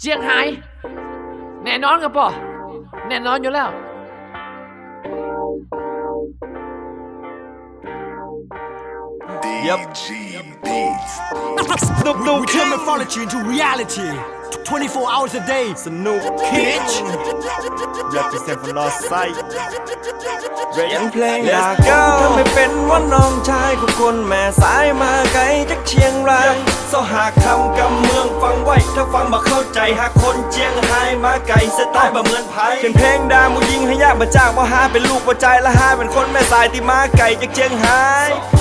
เจียงไฮ้แน่นอนครับป่อแน่นอนอยู่แล้ว DG Beats. Snoop Dogg We turn mythology into reality 24 hours a day Snoop Kitch represent for North Side เรียนเพลงด่ากูทำไม่เป็นว่าน้องชายของคนแม่สายมาไกลจากเชียงรายสหาคำ ฟังมาเข้าใจหากคนเชียงไฮ้มาไกลสไตล์บ่เหมือนไผเขียนเพลงด่ามูยิงให้ยากมาจ้างว่าหาเป็นลูกว่าใจและหาเป็นคนแม่สายที่มาไกลจากเชียงไฮ้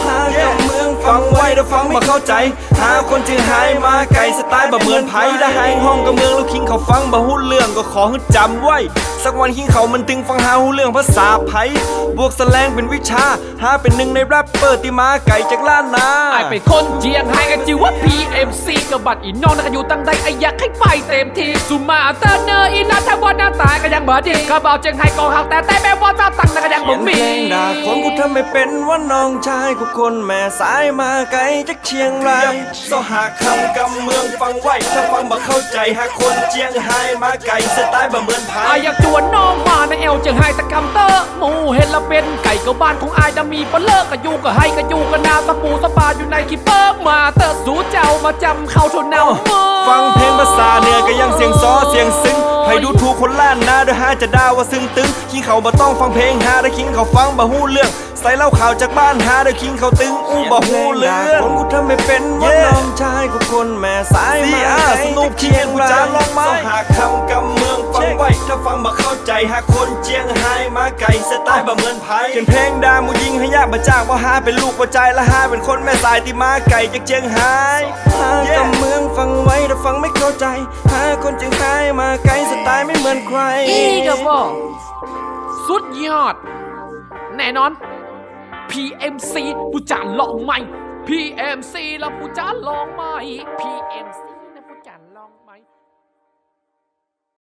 หากำเมือง ฟังไว้ถ้าฟังมาเข้าใจ หาคนเชียงไฮ้มาไกลสไตล์บ่เหมือนไผถ้าหายห้องกำเมืองแล้วคิงเขาฟังบ่ฮู้เรื่องก็ขอให้จำไว้ สักวันคิงเขามันตึงฟังหาฮู้เรื่องภาษาไผบวกแสลงเป็นวิชา หาเป็นหนึ่งในแรปเปอร์ที่มาไกลจากล้านนาไอเป็นคนเจียงไฮ้กันจิว่า PMC กับบัตรอีน้องนักอยู่ตั้งใดไออยากให้ไปเต็มที่สุมาเตอร์เนอร์อีนัทถ้าว่าหน้าตาก็ยังบ่ดีกระเป๋าเจียงไฮ้กองหักแต่แต่แม่ว่าเจ้าตังค์น่ะก็ยังบ่เขียนเพมีลงด่าคนกูทำไม่เป็นว่าน้องชายกูคนแม่สายมาไกลจากเชียงรายสหาคำกำเมืองฟังไว้ถ้าฟังบ่เข้าใจหากคนเชียงไฮ้มาไกลสไตล์บ่เหมือนไผอายอยากจวนน้องมาในเอลเจียงไฮ้ตะกำเตอร์หมูเห็นละเป็นไก่กับบ้านของอายจะมีปลาเลิกกับยูกับไฮกับยูกับนาสปูสปาอยู่ในคิปเปอร์มาเตอร์สูเจ้ามาจำเข้าทุนเนามือฟังเพลงภาษาเหนือ ก็ยังเสียงซ้อเสียงซึ้งให้ดูถูกคนล้านนาด้วยหาจะด่าว่าซึ้งตึงคิงเขาบ่ต้องฟังเพลงหาได้คิงเขาฟังบ่ฮู้เรื่อง ใส่เหล้าข่าวจากบ้านหาได้คิงเขาตึงอู้บ่ฮู้เรื่องคนกูทำไม่เป็นว่าน้องชายกูคนแม่สายมาสนุกเชียงรายลองไหมสหาคำกำเมือง หากคนเชียงไฮ้มาไกลสไตล์บ่เหมือนไผ่เขียนเพลงด่ามูยิงให้ยากมาจ้างว่าหาเป็นลูกว่าใจและหาเป็นคนแม่สายที่มาไกลจากเชียงไฮ้หากำเมืองฟังไว้ถ้าฟังไม่เข้าใจหาคนเชียงไฮ้มาไกลสไตล์ไม่เหมือนใคร อีกับพ่อสุดยอด แน่นอน PMC ผู้จานลองใหม่ PMC แล้วผู้จานลองใหม่ PMC แล้วผู้จานลองใหม่